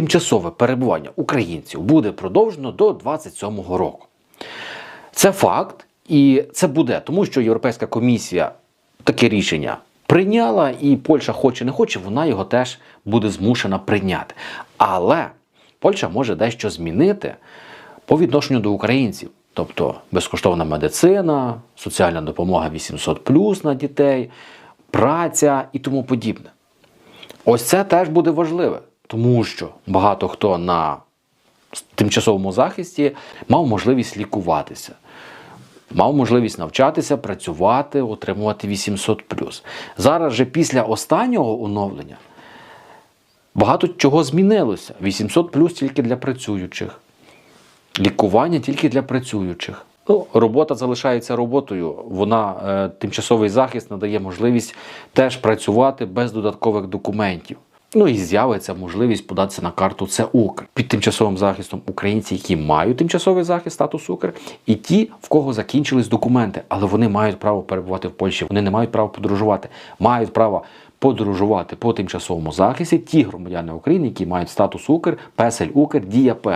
тимчасове перебування українців буде продовжено до 27-го року. Це факт, і це буде, тому що Європейська комісія таке рішення прийняла, і Польща хоче не хоче, вона його теж буде змушена прийняти. Але Польща може дещо змінити по відношенню до українців. Тобто безкоштовна медицина, соціальна допомога 800 на дітей, праця і тому подібне. Ось це теж буде важливе, тому що багато хто на тимчасовому захисті мав можливість лікуватися, мав можливість навчатися, працювати, отримувати 800 Зараз же після останнього оновлення багато чого змінилося. 800 тільки для працюючих, лікування тільки для працюючих. Ну, робота залишається роботою. Вона е, тимчасовий захист надає можливість теж працювати без додаткових документів. Ну і з'явиться можливість податися на карту це Укр під тимчасовим захистом українці, які мають тимчасовий захист статус Укр, і ті, в кого закінчились документи, але вони мають право перебувати в Польщі. Вони не мають права подорожувати, мають право подорожувати по тимчасовому захисті ті громадяни України, які мають статус Укр, Песель Укр, Дія ПЛ.